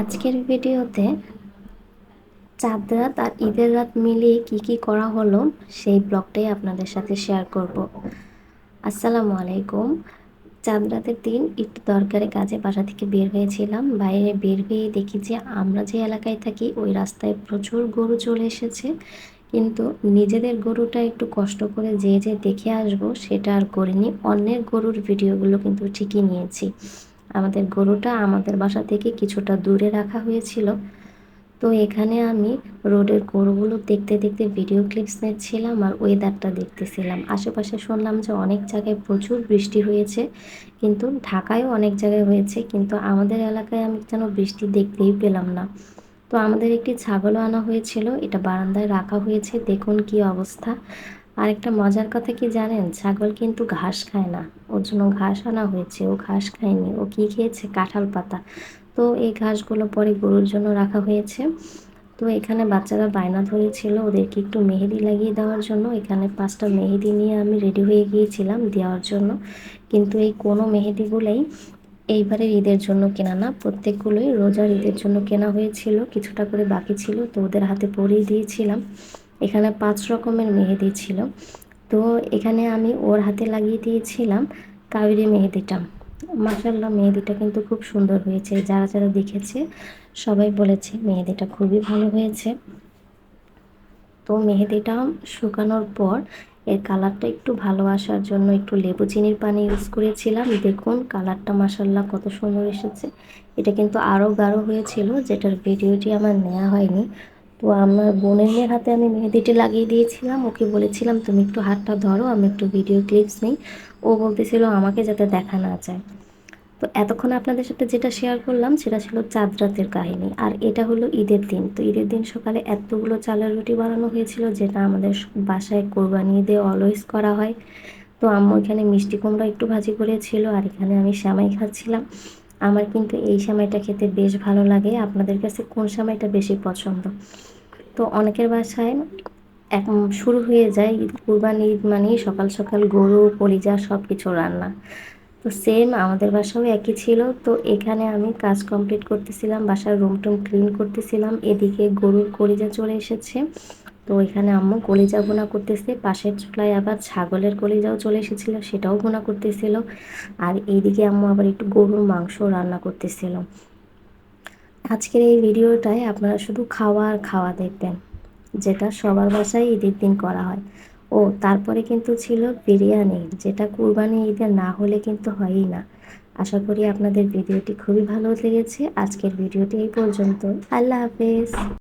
আজকের ভিডিওতে চাঁদ রাত আর ঈদের রাত মিলিয়ে কি কি করা হলো, সেই ব্লগটাই আপনাদের সাথে শেয়ার করব। আসসালামু আলাইকুম। চাঁদ রাতের দিন একটু দরকারি কাজে বাসা থেকে বের হয়েছিলাম, বাইরে বের হয়ে দেখি যে আমরা যে এলাকায় থাকি, ওই রাস্তায় প্রচুর গরু চলে এসেছে। কিন্তু নিজেদের গরুটা একটু কষ্ট করে যে যে দেখে আসব, সেটা আর করিনি। অন্যের গরুর ভিডিওগুলো কিন্তু ঠিকই নিয়েছি। আমাদের গরুটা আমাদের বাসা থেকে কিছুটা দূরে রাখা হয়েছিল। তো এখানে আমি রোডের গরুগুলো দেখতে দেখতে ভিডিও ক্লিপস নিচ্ছিলাম আর ওয়েদারটা দেখতেছিলাম। আশেপাশে শুনলাম যে অনেক জায়গায় প্রচুর বৃষ্টি হয়েছে, কিন্তু ঢাকায়ও অনেক জায়গায় হয়েছে, কিন্তু আমাদের এলাকায় আমি যেন বৃষ্টি দেখতেই পেলাম না। তো আমাদের একটি ছাগলও আনা হয়েছিল, এটা বারান্দায় রাখা হয়েছে, দেখুন কি অবস্থা। আর একটা মজার কথা কি জানেন? ছাগল কিন্তু ঘাস খায় না। ওর জন্য ঘাস আনা হয়েছে। ও ঘাস খায়নি। ও কি খেয়েছে? কাঁঠাল পাতা। তো এই ঘাসগুলো পরে গরুর জন্য রাখা হয়েছে। তো এখানে বাচ্চারা বায়না ধরেছিল ওদেরকে একটু মেহেদি লাগিয়ে দেওয়ার জন্য। এখানে পাঁচটা মেহেদি নিয়ে আমি রেডি হয়ে গিয়েছিলাম দেওয়ার জন্য। কিন্তু এই কোনো মেহেদিগুলোই এইবারে ঈদের জন্য কেনা না। প্রত্যেকগুলোই রোজার ঈদের জন্য কেনা হয়েছিল। কিছুটা করে বাকি ছিল। তো ওদের হাতে পরিয়ে দিয়েছিলাম। এখানে পাঁচ রকমের মেহেদি ছিল। তো এখানে আমি ওর হাতে লাগিয়ে দিয়েছিলাম কাবেরি মেহেদিটা। মাসাল্লাহ মেহেদিটা কিন্তু খুব সুন্দর হয়েছে। যারা যারা দেখেছে, সবাই বলেছে মেহেদিটা খুবই ভালো হয়েছে। তো মেহেদিটা শুকানোর পর এর কালারটা একটু ভালো আসার জন্য একটু লেবু চিনির পানি ইউজ করেছিলাম। দেখুন কালারটা মাসাল্লাহ কত সুন্দর এসেছে। এটা কিন্তু আরও গাঢ় হয়েছিল, যেটার ভিডিওটি আমার নেওয়া হয়নি। তো আমার বোনের মেয়ের হাতে আমি মেহেদিটি লাগিয়ে দিয়েছিলাম। ওকে বলেছিলাম, তুমি একটু হাতটা ধরো, আমি একটু ভিডিও ক্লিপস নিই। ও বলতেছিল, আমাকে যাতে দেখা না যায়। তো এতক্ষণ আপনাদের সাথে যেটা শেয়ার করলাম, সেটা ছিল চাঁদ রাতের কাহিনী। আর এটা হলো ঈদের দিন। তো ঈদের দিন সকালে এতগুলো চালের রুটি বানানো হয়েছিল, যেটা আমাদের বাসায় কোরবানি ঈদে অলওয়েজ করা হয়। তো আম্মু এখানে মিষ্টি কুমড়া একটু ভাজি করেছিল, আর এখানে আমি শ্যামাই খাচ্ছিলাম। আমার কিন্তু এই সময়টা খেতে বেশ ভালো লাগে। আপনাদের কাছে কোন সময়টা বেশি পছন্দ? তো অনেকের বাসায় এক শুরু হয়ে যায় ঈদ, কুরবানি ঈদ মানেই সকাল সকাল গরু, কলিজা সব কিছু রান্না। তো সেম আমাদের বাসাও একই ছিল। তো এখানে আমি কাজ কমপ্লিট করতেছিলাম, বাসার রুম টুম ক্লিন করতেছিলাম। এদিকে গরুর কলিজা চলে এসেছে। তো এখানে আম্মু কলিজা বোনা করতেছে, পাশের চুলায় আবার ছাগলের কলিজাও চলে এসেছিল, সেটাও বোনা করতেছিল। আর এইদিকে আম্মু আবার একটু গরুর মাংস রান্না করতেছিল। আজকের এই ভিডিওটায় আপনারা শুধু খাওয়া আর খাওয়া দেখবেন, যেটা সবার বাসায় ঈদের দিন করা হয়। ও, তারপরে কিন্তু ছিল বিরিয়ানি, যেটা কুরবানি ঈদে না হলে কিন্তু হয়ই না। আশা করি আপনাদের ভিডিওটি খুবই ভালো লেগেছে। আজকের ভিডিওটি এই পর্যন্ত আল্লাহ হাফেজ।